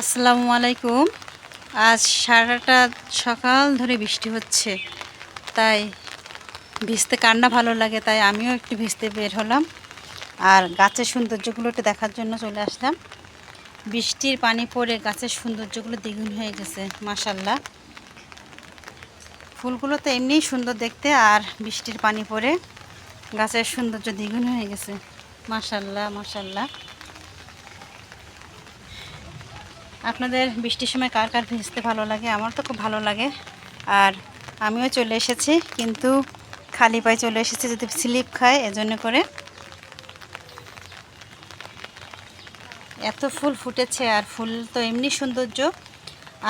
আসসালামু আলাইকুম। আজ সারাটা সকাল ধরে বৃষ্টি হচ্ছে, তাই ভিজতে কান্না ভালো লাগে, তাই আমিও একটু ভিজতে বের হলাম। আর গাছের সৌন্দর্যগুলো একটু দেখার জন্য চলে আসলাম। বৃষ্টির পানি পড়ে গাছের সৌন্দর্যগুলো দ্বিগুণ হয়ে গেছে মাসাল্লাহ ফুলগুলো তো এমনিই সুন্দর দেখতে, আর বৃষ্টির পানি পড়ে গাছের সৌন্দর্য দ্বিগুণ হয়ে গেছে মাসাল্লাহ মাসাল্লাহ আপনাদের বৃষ্টির সময় কার কার ভিজতে ভালো লাগে? আমার তো খুব ভালো লাগে। আর আমিও চলে এসেছি, কিন্তু খালি পায়ে চলে এসেছি যদি স্লিপ খায় এজন্য করে। এত ফুল ফুটেছে, আর ফুল তো এমনি সৌন্দর্য।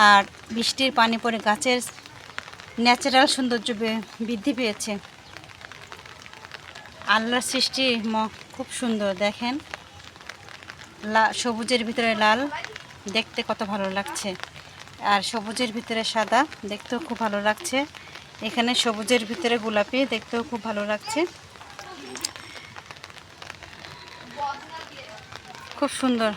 আর বৃষ্টির পানি পড়ে গাছের ন্যাচারাল সৌন্দর্য বৃদ্ধি পেয়েছে। আল্লাহর সৃষ্টি খুব সুন্দর, দেখেন। লা, সবুজের ভিতরে লাল। দেখতে কত ভালো লাগছে। আর সবুজের ভিতরে সাদা দেখতেও খুব ভালো লাগছে। এখানে সবুজের ভিতরে গোলাপি দেখতেও খুব ভালো লাগছে। খুব সুন্দর।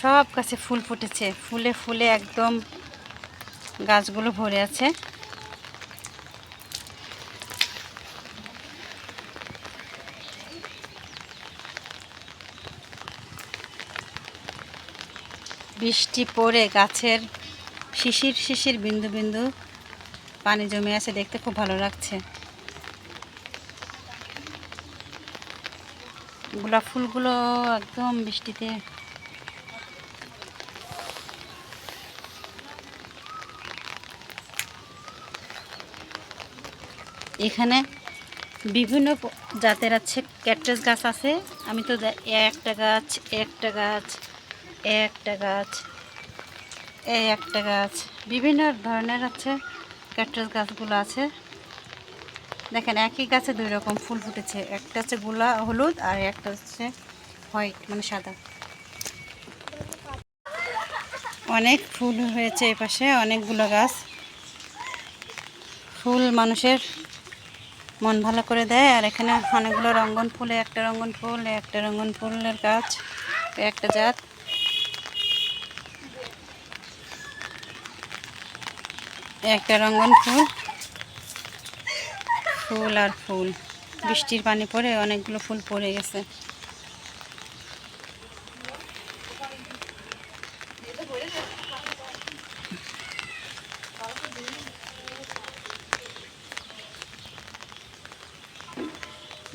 সব গাছে ফুল ফুটেছে। ফুলে ফুলে একদম গাছগুলো ভরে আছে। বৃষ্টি পড়ে গাছের শিশির শিশির বিন্দু বিন্দু পানি জমে আছে, দেখতে খুব ভালো লাগছে। গোলাপ ফুলগুলো একদম বৃষ্টিতে এখানে বিভিন্ন জাতের আছে ক্যাকটাস গাছ আছে। আমি তো একটা গাছ একটা গাছ একটা গাছ, এই একটা গাছ। বিভিন্ন ধরনের আছে ক্যাকটাস গাছগুলো আছে। দেখেন, একই গাছে দুই রকম ফুল ফুটেছে। একটা হচ্ছে গোলা, হলুদ, আর একটা হচ্ছে হোয়াইট মানে সাদা। অনেক ফুল হয়েছে এই পাশে, অনেকগুলো গাছ। ফুল মানুষের মন ভালো করে দেয়। আর এখানে অনেকগুলো রঙ্গন ফুলে, একটা রঙ্গন ফুল, একটা রঙ্গন ফুলের গাছ, একটা জাত। একটা রঙ্গন ফুল। ফুল আর ফুল। বৃষ্টির পানি পড়ে অনেকগুলো ফুল পড়ে গেছে।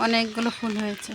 অনেকগুলো ফুল হয়েছে।